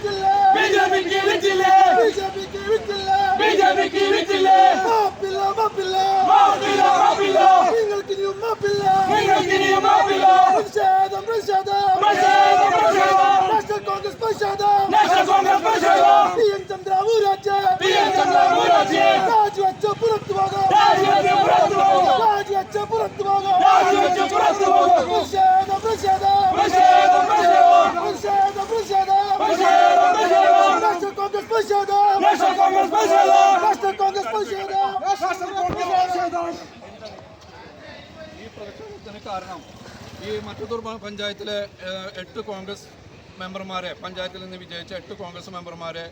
വിറ്റില്ല ബിജെപിക്ക് വിറ്റില്ല ബിജെപിക്ക് വിറ്റില്ല ബിജെപിക്ക് വിറ്റില്ല മാപ്പില്ല മാപ്പില്ല. മാപ്പില്ല മാപ്പില്ല. നിങ്ങൾക്ക് ഇനിയും മാപ്പില്ല. നിങ്ങൾക്ക് ഇനിയും മാപ്പില്ല. പ്രതിഷേധം പ്രതിഷേധം. പ്രതിഷേധം പ്രതിഷേധം. നാഷണൽ കോൺഗ്രസ് പ്രതിഷേധം. നാഷണൽ കോൺഗ്രസ് പ്രതിഷേധം. പി എൻ ചന്ദ്ര കാരണം ഈ മറ്റത്തൂർ പഞ്ചായത്തിലെ എട്ട് കോൺഗ്രസ് മെമ്പർമാരെ പഞ്ചായത്തിൽ നിന്ന് വിജയിച്ച എട്ട് Congress മെമ്പർമാരെ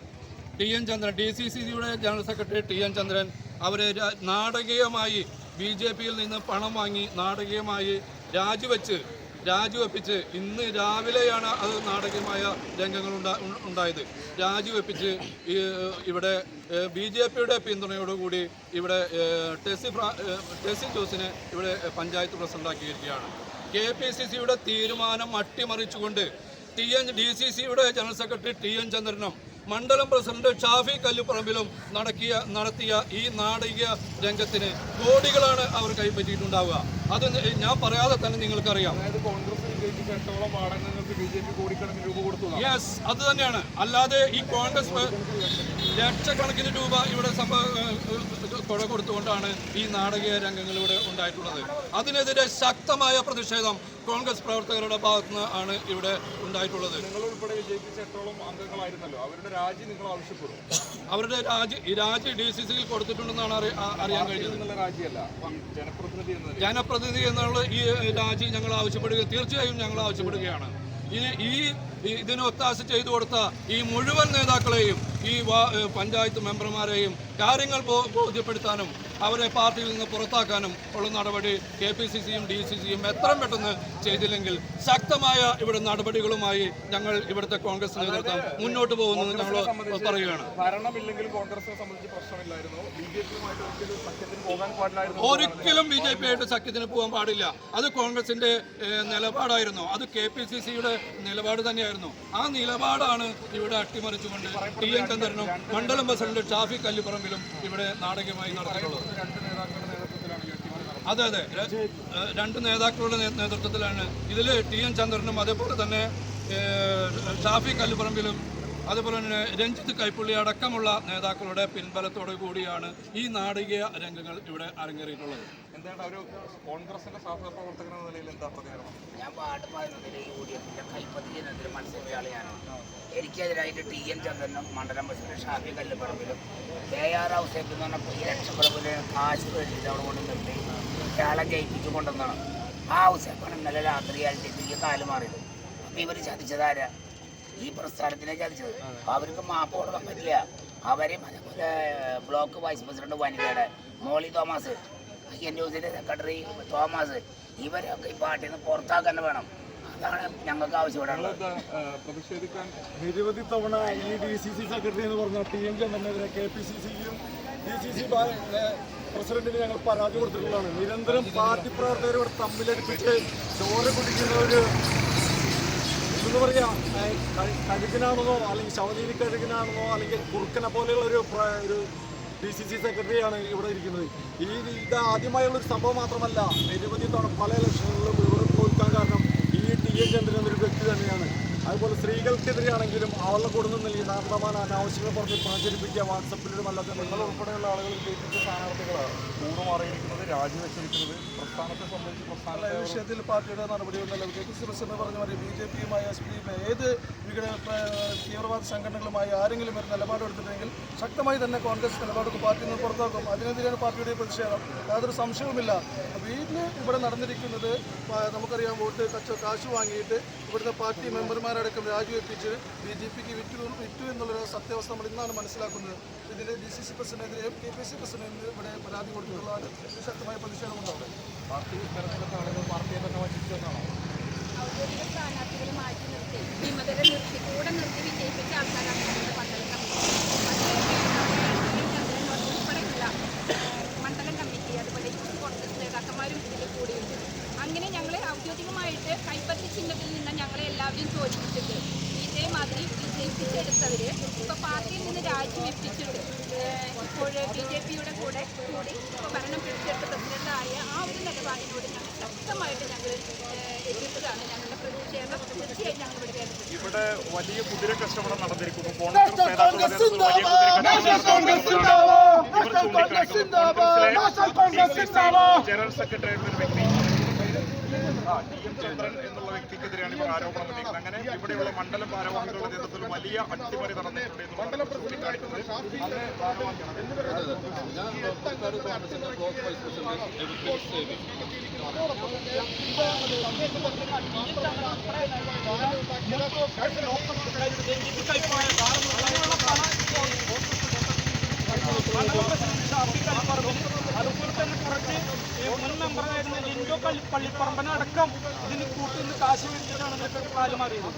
T N Chandran D C C സിയുടെ general secretary T N Chandran അവരെ നാടകീയമായി ബി ജെ പിയിൽ നിന്ന് പണം വാങ്ങി നാടകീയമായി രാജിവെച്ച് രാജിവെപ്പിച്ച് ഇന്ന് രാവിലെയാണ് അത് നാടകീയമായ രംഗങ്ങൾ ഉണ്ടായത്. രാജിവെപ്പിച്ച് ഇവിടെ ബി ജെ പിയുടെ പിന്തുണയോടുകൂടി ഇവിടെ ടെസി ടെസി ജോസിനെ ഇവിടെ പഞ്ചായത്ത് പ്രസിഡന്റാക്കിയിരിക്കുകയാണ്. കെ പി സി സിയുടെ തീരുമാനം അട്ടിമറിച്ചുകൊണ്ട് ടി എൻ ഡി സി സിയുടെ ജനറൽ സെക്രട്ടറി ടി എൻ ചന്ദ്രനും മണ്ഡലം പ്രസിഡന്റ് ഷാഫി കല്ലുപറമ്പിലും നടക്കിയ നടത്തിയ ഈ നാടകീയ രംഗത്തിന് കോടികളാണ് അവർ കൈപ്പറ്റിയിട്ടുണ്ടാവുക. അത് ഞാൻ പറയാതെ തന്നെ നിങ്ങൾക്കറിയാം. യെസ് അത് തന്നെയാണ്. അല്ലാതെ ഈ കോൺഗ്രസ് ലക്ഷക്കണക്കിന് രൂപ ഇവിടെ കൊട കൊടുത്തുകൊണ്ടാണ് ഈ നാടകീയ രംഗങ്ങളിവിടെ ഉണ്ടായിട്ടുള്ളത്. അതിനെതിരെ ശക്തമായ പ്രതിഷേധം കോൺഗ്രസ് പ്രവർത്തകരുടെ ഭാഗത്തു നിന്ന് ആണ് ഇവിടെ ഉണ്ടായിട്ടുള്ളത്. അവരുടെ രാജി നിങ്ങൾ ആവശ്യപ്പെടും. അവരുടെ രാജി ഈ രാജി ഡി സി സിയിൽ കൊടുത്തിട്ടുണ്ടെന്നാണ് അറി- അറിയാൻ കഴിഞ്ഞത് രാജിയല്ല ജനപ്രതിനിധി എന്നുള്ള ഈ രാജി ഞങ്ങൾ ആവശ്യപ്പെടുക തീർച്ചയായും ഞങ്ങൾ ആവശ്യപ്പെടുകയാണ്. ഈ ഈ ഇതിന് ഒത്താശ ചെയ്തു കൊടുത്ത ഈ മുഴുവൻ നേതാക്കളെയും ഈ പഞ്ചായത്ത് മെമ്പർമാരെയും കാര്യങ്ങൾ ബോധ്യപ്പെടുത്താനും അവരെ പാർട്ടിയിൽ നിന്ന് പുറത്താക്കാനും ഉള്ള നടപടി കെ പി സി സിയും ഡി സി സിയും എത്രയും പെട്ടെന്ന് ചെയ്തില്ലെങ്കിൽ ശക്തമായ ഇവിടെ നടപടികളുമായി ഞങ്ങൾ ഇവിടുത്തെ കോൺഗ്രസ് നേതൃത്വം മുന്നോട്ട് പോകുമെന്ന് ഞങ്ങൾ പറയുകയാണ്. ഒരിക്കലും ബി ജെ പി ആയിട്ട് സഖ്യത്തിന് പോകാൻ പാടില്ല. അത് കോൺഗ്രസിന്റെ നിലപാടായിരുന്നു. അത് കെ പി സി സിയുടെ നിലപാട് തന്നെയായിരുന്നു. ആ നിലപാടാണ് ഇവിടെ അട്ടിമറിച്ചുകൊണ്ട് ടി എൻ ചന്ദ്രനും മണ്ഡലം പ്രസിഡന്റ് ഷാഫി കല്ലിപ്പറമ്പിലും ഇവിടെ നാടകീയമായി നടത്തിയിട്ടുള്ളത്. അതെ അതെ. രണ്ട് നേതാക്കളുടെ നേതൃത്വത്തിലാണ്. ഇതിൽ ടി എൻ ചന്ദ്രനും അതേപോലെ തന്നെ ഷാഫി കല്ലുപറമ്പിലും അതുപോലെ തന്നെ രഞ്ജിത്ത് കൈപ്പുള്ളി അടക്കമുള്ള നേതാക്കളുടെ പിൻബലത്തോടു കൂടിയാണ് ഈ നാടകീയ രംഗങ്ങൾ ഇവിടെ അരങ്ങേറിയിട്ടുള്ളത്. എന്താണ് ഒരു കോൺഗ്രസിന്റെ സാധാരണ പ്രവർത്തകൻ എന്ന നിലയിൽ എന്താ പ്രതികരണം? ഞാൻ പാട്ട് പതിനൊന്നിലെ യു ഡി എഫിന്റെ കൈപ്പത്തിനെതിരെ എനിക്കെതിരായിട്ട് ടി എൻ ചന്ദ്രനും മണ്ഡലം പ്രസിഡന്റ് ഷാഫി കല്ലുപറമ്പിലും കെ ആർ ഹൗസേക്ക് എന്ന് പറഞ്ഞാൽ ഈ ലക്ഷപ്രഭുവിന് കാശ് മേടിച്ചിട്ട് അവിടെ കൊണ്ട് നിർത്തി. കേള ജയിപ്പിച്ചു കൊണ്ടുവന്നാണ് ആ ഹൗസേപ്പാണ് ഇന്നലെ രാത്രി ആയിട്ട് പിക്ക് കാൽ മാറിയത്. അപ്പം ഇവർ ചതിച്ചതാരാ ഈ പ്രസ്ഥാനത്തിനെ ചതിച്ചത്. അവർക്ക് മാപ്പ് കൊടുക്കാൻ പറ്റില്ല. അവരെയും അതേപോലെ ബ്ലോക്ക് വൈസ് പ്രസിഡന്റ് വനിതയുടെ മോളി തോമസ് എൻ ജോസിന്റെ സെക്രട്ടറി തോമസ് ഇവരൊക്കെ ഈ പാർട്ടിയിൽ നിന്ന് പുറത്താക്കാൻ വേണം. നിരവധി തവണ ഈ ഡി സി സി സെക്രട്ടറി എന്ന് പറഞ്ഞ ടി എം ചന്ദ്രനെതിരെ കെ പി സി സിയും ഡി സി സി പ്രസിഡന്റിന് ഞങ്ങൾ പരാതി കൊടുത്തിട്ടുള്ളതാണ്. നിരന്തരം പാർട്ടി പ്രവർത്തകരോട് തമ്മിലടുപ്പിച്ച് ചോറ് കുടിക്കുന്ന ഒരു എന്താ പറയാ ഏഹ്, കഴുകനാണെന്നോ അല്ലെങ്കിൽ ശവനീതി കഴുകനാണെന്നോ അല്ലെങ്കിൽ കുറുക്കനെ പോലെയുള്ള ഒരു ഒരു ഡി സി സി സെക്രട്ടറിയാണ് ഇവിടെ ഇരിക്കുന്നത്. ഈ ഇത് ആദ്യമായുള്ള ഒരു സംഭവം മാത്രമല്ല നിരവധി തവണ പല ഇലക്ഷനുകളിലും ഈ ടി എൻ ചന്ദ്രൻ എന്നൊരു സ്ത്രീകൾക്കെതിരെ ആണെങ്കിലും അതുപോലെ അവളുടെ കൂടുന്ന നൽകി നാട്ടമാൻ അനാവശ്യങ്ങൾ പറഞ്ഞ് പ്രചരിപ്പിക്കുക വാട്സപ്പിലൂടെ അല്ലാതെ നിങ്ങൾ ഉൾപ്പെടെയുള്ള ആളുകൾ ജയിപ്പിച്ച സ്ഥാനാർത്ഥികളാണ്. കൂറുമാറിയിരിക്കുന്നത് രാജിവെച്ചിരിക്കുന്നത് പ്രസ്ഥാനത്തെ സംബന്ധിച്ച് പ്രസ്ഥാന വിഷയത്തിൽ പാർട്ടിയുടെ നടപടിയൊന്നുമല്ല കെ പി സി പറഞ്ഞ മതി ബി ജെ പിയുമായി എസ് പി ഏത് വിഘട തീവ്രവാദ സംഘടനകളുമായി ആരെങ്കിലും ഒരു നിലപാടെടുത്തിട്ടുണ്ടെങ്കിൽ ശക്തമായി തന്നെ കോൺഗ്രസ് നിലപാടൊക്കെ പാർട്ടി നിന്ന് പുറത്താക്കും. അതിനെതിരെയാണ് പാർട്ടിയുടെ പ്രതിഷേധം. യാതൊരു സംശയവുമില്ല. വീട്ടിൽ ഇവിടെ നടന്നിരിക്കുന്നത് നമുക്കറിയാം വോട്ട് കച്ച കാശ് വാങ്ങിയിട്ട് ഇവിടുത്തെ പാർട്ടി മെമ്പർമാരടക്കം രാജിവെപ്പിച്ച് ബി ജെ പിക്ക് വിറ്റു വിറ്റു എന്നുള്ളൊരു സത്യാവസ്ഥ നമ്മൾ ഇന്നാണ് മനസ്സിലാക്കുന്നത്. ഇതിൽ ഡി സി സി പ്രസിഡന്റിനെതിരെയും കെ പി സി പ്രസിഡന്റിനെതിരെ ഇവിടെ പരാതി കൊടുത്തിട്ടുള്ളതാണ് ശക്തമായ പ്രതിഷേധമുണ്ടാവും പാർട്ടി തെരഞ്ഞെടുത്ത ആളുകൾ പാർട്ടിയെ തന്നെ വഞ്ചിച്ചെന്നാണോ ഔദ്യോഗിക സ്ഥാനാർത്ഥികളെ മാറ്റി നിർത്തി വിമതരെ നിർത്തി കൂടെ നിർത്തി വിജയിപ്പിച്ച ആൾക്കാരാണ് വിജയിപ്പിച്ചെടുത്തവര് ഇപ്പൊ പാർട്ടിയിൽ നിന്ന് രാജിവെപ്പിച്ചിട്ട് ഇപ്പോൾ ബി ജെ പിയുടെ കൂടെ കൂടി ഇപ്പോൾ ഭരണം പിടിച്ചെടുത്ത പ്രസിഡന്റായ ആ ഒരു നിലപാടിനോട് ഞങ്ങൾ ശക്തമായിട്ട് ഞങ്ങൾ എതിർത്തതാണ് ഞങ്ങളുടെ പ്രതിഷേധം. തീർച്ചയായും ഞങ്ങൾ ഇവിടെ ഇവിടെ വലിയ കുതിര കച്ചവടം നടന്നിരിക്കുന്നു. കോൺഗ്രസ് ജനറൽ സെക്രട്ടറി ആയിട്ടുള്ള ഒരു വ്യക്തി ആ, ടി എം ചന്ദ്രൻ എന്നുള്ള വ്യക്തിക്കെതിരെയാണ് ഇവർ ആരോപണം ഉന്നയിക്കുന്നത്. അങ്ങനെ ഇവിടെയുള്ള മണ്ഡലം ഭാരവാഹികളുടെ നേതൃത്വത്തിൽ വലിയ അട്ടിമറി നടന്നിട്ടുണ്ട് മണ്ഡലം പ്രസിഡന്റ് എവിക്ടർ സേവി അതുപോലെ തന്നെ കുറച്ച് മുൻ മെമ്പറായിരുന്ന ലിൻഡോ പള്ളിപ്പറമ്പനടക്കം ഇതിന് കൂട്ടുന്ന കാശ് മേടിച്ചിട്ടാണ് ഇതൊക്കെ കാലുമാറിയത്